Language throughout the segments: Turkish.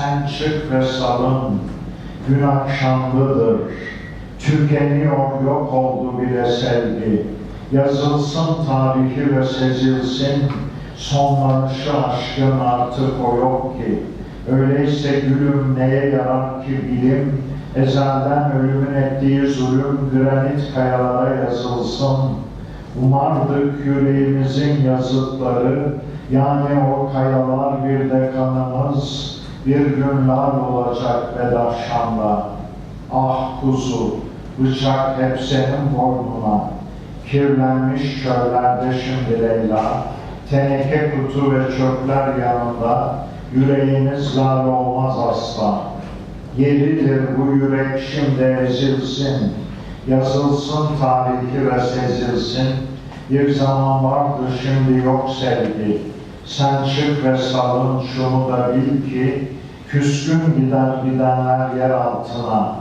Sen çık ve salın, gün akşamlıdır. Tükeniyor yok oldu bile sevgi. Yazılsın tarihi ve sezilsin, sonlanışı aşkın artık o yok ki. Öyleyse gülüm neye yarar ki bilim, ezelden ölümün ettiği zulüm granit kayalara yazılsın. Umardık yüreğimizin yazıtları, yani o kayalar bir de kanımız, bir gün lar olacak bedaşanda. Ah kuzu, bıçak hep senin boynuna, kirlenmiş çöllerde şimdi Leyla, teneke kutu ve çöpler yanında, yüreğiniz zar olmaz asla. Yeridir bu yürek şimdi ezilsin, yazılsın tarihi ve sezilsin. Bir zaman vardı şimdi yok sevgi. Sen çık ve salın şunu da bil ki, küskün gider gidenler yer altına.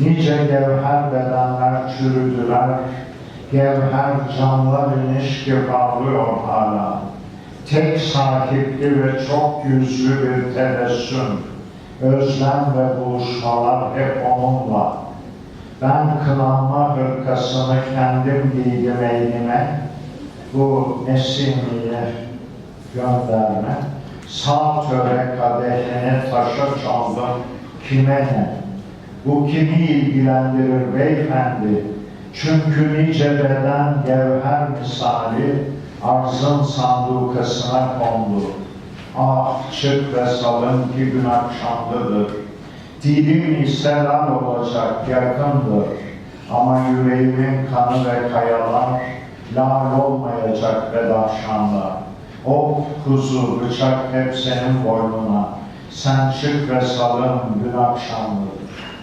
Nice gevher bedenler çürüdüler, gevher canlar iniş ki parlıyor hala. Tek sahipli ve çok yüzlü bir tebessüm, özlem ve buluşmalar hep onunla. Ben kınanma hırkasını kendim giydim eynime, bu Nesimi'ye gönderme. Sağ töre kadehini taşa çaldım, kime ne? Bu kimi ilgilendirir beyefendi? Çünkü nice beden gevher misali arzın sandukasına kondu. Ah çık ve salın ki gün akşamlıdır. Dilim ise lal olacak yakındır. Ama yüreğimin kanı ve kayalar lal olmayacak bedaşanda. Of kuzu bıçak hep senin boynuna. Sen çık ve salın gün akşamlıdır.